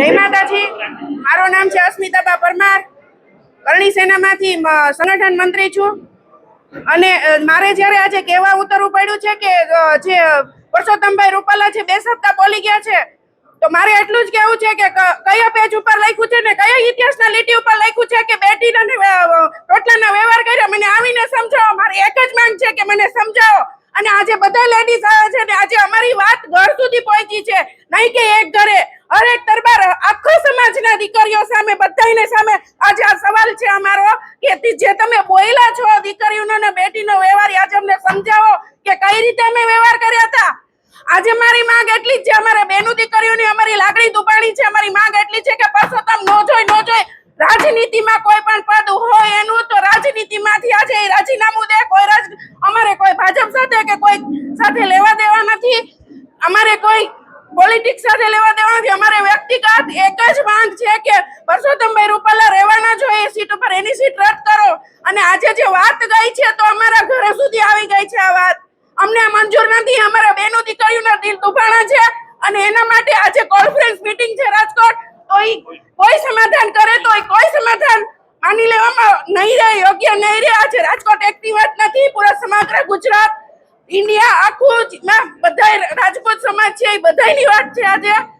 જય માતાજી. મારું નામ છે અસ્મિતાબા પરમાર. કરણી સેનામાંથી સંગઠન મંત્રી છું. અને મારે જ્યારે આજે કહેવા ઉતરવું પડ્યું છે કે જે પરસોત્તમભાઈ રૂપાલા છે, બે સપ્તાહ બોલી ગયા છે, તો મારે એટલું જ કહેવું છે કે કયા પેજ ઉપર લખ્યું છે ને, કયા ઇતિહાસના લીટી ઉપર લખ્યું છે કે બેટી અને રોટલાના વ્યવહાર કર્યા, મને આવીને સમજાવો. મારી એક જ માંગ છે કે મને સમજાવો. અને આજે બધા લેડીઝ આવે છે ને, આજે અમારી વાત ઘર સુધી પહોંચી છે. નહીં કે એક ઘરે. હરેક દરબાર, આખો સમાજના દીકરીઓ સામે, બધાયને સામે આજે આ સવાલ છે અમારો કે જે તમે બોયલા છો દીકરીઓનો ને બેટીનો વ્યવહાર આજે અમને સમજાવો કે કઈ રીતે અમે વ્યવહાર કર્યા હતા? આજે મારી માંગ એટલી જ છે, અમારે બેનું દીકરીઓની અમારી લાગણી દુબાણી છે, અમારી માંગ એટલી છે કે પરસોત્તમ નો જોઈ નો જોઈ, રાજનીતિમાં કોઈ પણ પદ હોય એનું તો રાજનીતિમાંથી આજે રાજીનામું દે, કોઈ રાજ, અમારે કોઈ ભાજપ સાથે કે કોઈ સાથે લેવા દેવા નથી, અમારે કોઈ પોલિટિક્સ સાથે લેવા દેવા નથી અમારે વ્યક્તિગત એક જ માંગ છે કે પરસોત્તમભાઈ રૂપાલા રહેવાના જોઈએ સીટ ઉપર એની સીટ રદ કરો. અને આજે જે વાત ગઈ છે તો અમારા ઘરે સુધી આવી ગઈ છે આ વાત. અમને મંજૂર નથી. અમારા બેનો દીકરીઓના દિલ દુભાણા છે અને એના માટે આજે કોન્ફરન્સ મીટિંગ છે રાજકોટ. તો એ કોઈ સમાધાન કરે તો એ કોઈ સમાધાન માની લેવામાં નહીં રહે, યોગ્ય નહીં રહે. આજે રાજકોટ એકની વાત નથી. પૂરા સમગ્ર ગુજરાત ઇન્ડિયા આખું બધાય રાજપૂત સમાજ છે એ બધાયની વાત છે આજે.